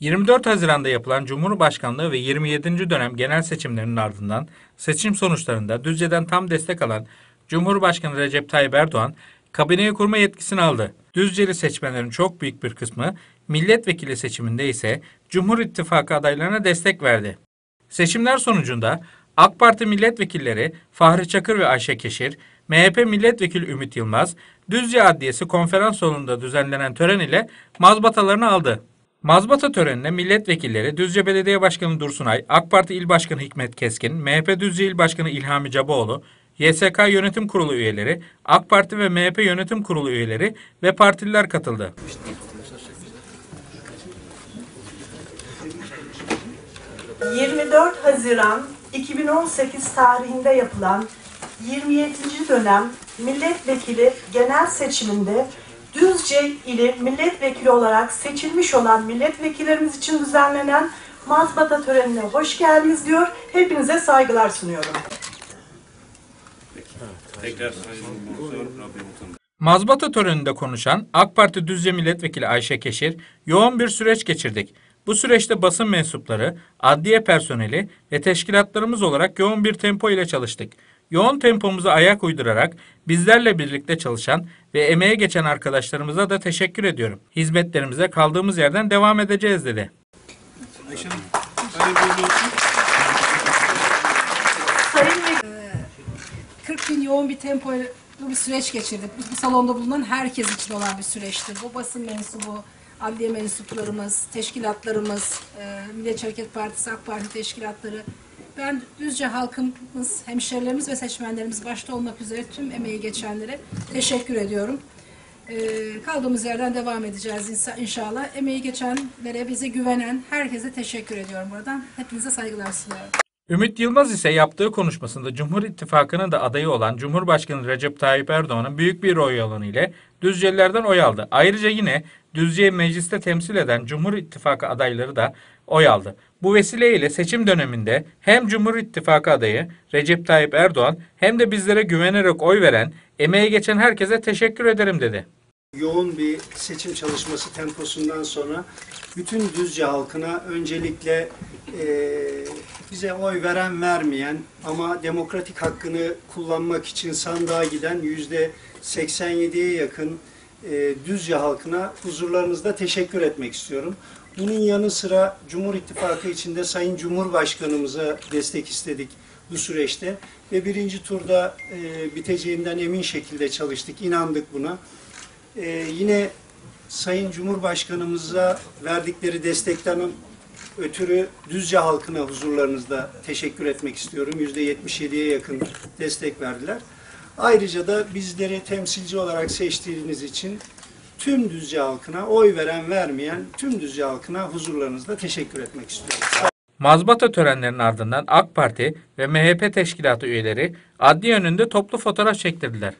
24 Haziran'da yapılan Cumhurbaşkanlığı ve 27. dönem genel seçimlerinin ardından seçim sonuçlarında Düzce'den tam destek alan Cumhurbaşkanı Recep Tayyip Erdoğan kabineyi kurma yetkisini aldı. Düzceli seçmenlerin çok büyük bir kısmı milletvekili seçiminde ise Cumhur İttifakı adaylarına destek verdi. Seçimler sonucunda AK Parti milletvekilleri Fahri Çakır ve Ayşe Keşir, MHP milletvekili Ümit Yılmaz, Düzce Adliyesi konferans salonunda düzenlenen tören ile mazbatalarını aldı. Mazbata törenine milletvekilleri Düzce Belediye Başkanı Dursunay, AK Parti İl Başkanı Hikmet Keskin, MHP Düzce İl Başkanı İlhami Cabaoğlu, YSK Yönetim Kurulu üyeleri, AK Parti ve MHP Yönetim Kurulu üyeleri ve partililer katıldı. Hı. 24 Haziran 2018 tarihinde yapılan 27. dönem milletvekili genel seçiminde Düzce ili milletvekili olarak seçilmiş olan milletvekillerimiz için düzenlenen mazbata törenine hoş geldiniz diyor. Hepinize saygılar sunuyorum. Tekrar. Mazbata töreninde konuşan AK Parti Düzce Milletvekili Ayşe Keşir, yoğun bir süreç geçirdik. Bu süreçte basın mensupları, adliye personeli ve teşkilatlarımız olarak yoğun bir tempo ile çalıştık. Yoğun tempomuza ayak uydurarak bizlerle birlikte çalışan ve emeğe geçen arkadaşlarımıza da teşekkür ediyorum. Hizmetlerimize kaldığımız yerden devam edeceğiz dedi. Ayşe Hanım, hayırlı uğurlu olsun. Sayın Vekil, 40 gün yoğun bir tempoyla bir süreç geçirdik. Bu salonda bulunan herkes için olan bir süreçtir. Bu basın mensubu, adliye mensuplarımız, teşkilatlarımız, e, Milliyetçi Hareket Partisi, AK Parti teşkilatları, ben Düzce halkımız, hemşerilerimiz ve seçmenlerimiz başta olmak üzere tüm emeği geçenlere teşekkür ediyorum. E, kaldığımız yerden devam edeceğiz inşallah. Emeği geçenlere, bize güvenen herkese teşekkür ediyorum buradan. Hepinize saygılar sunuyorum. Ümit Yılmaz ise yaptığı konuşmasında Cumhur İttifakı'nın da adayı olan Cumhurbaşkanı Recep Tayyip Erdoğan'ın büyük bir oy alanı ile Düzcelilerden oy aldı. Ayrıca yine Düzce'yi mecliste temsil eden Cumhur İttifakı adayları da oy aldı. Bu vesileyle seçim döneminde hem Cumhur İttifakı adayı Recep Tayyip Erdoğan hem de bizlere güvenerek oy veren, emeği geçen herkese teşekkür ederim dedi. yoğun bir seçim çalışması temposundan sonra bütün Düzce halkına öncelikle eee, bize oy veren vermeyen ama demokratik hakkını kullanmak için sandığa giden yüzde 87'ye yakın eee, Düzce halkına huzurlarınızda teşekkür etmek istiyorum. Bunun yanı sıra Cumhur İttifakı içinde Sayın Cumhurbaşkanımıza destek istedik bu süreçte ve birinci turda eee, biteceğinden emin şekilde çalıştık, inandık buna. Ee, yine Sayın Cumhurbaşkanımıza verdikleri destekten ötürü Düzce halkına huzurlarınızda teşekkür etmek istiyorum. %77'ye yakın destek verdiler. Ayrıca da bizleri temsilci olarak seçtiğiniz için tüm Düzce halkına, oy veren vermeyen tüm Düzce halkına huzurlarınızda teşekkür etmek istiyorum. Mazbata törenlerinin ardından AK Parti ve MHP teşkilatı üyeleri adli önünde toplu fotoğraf çektirdiler.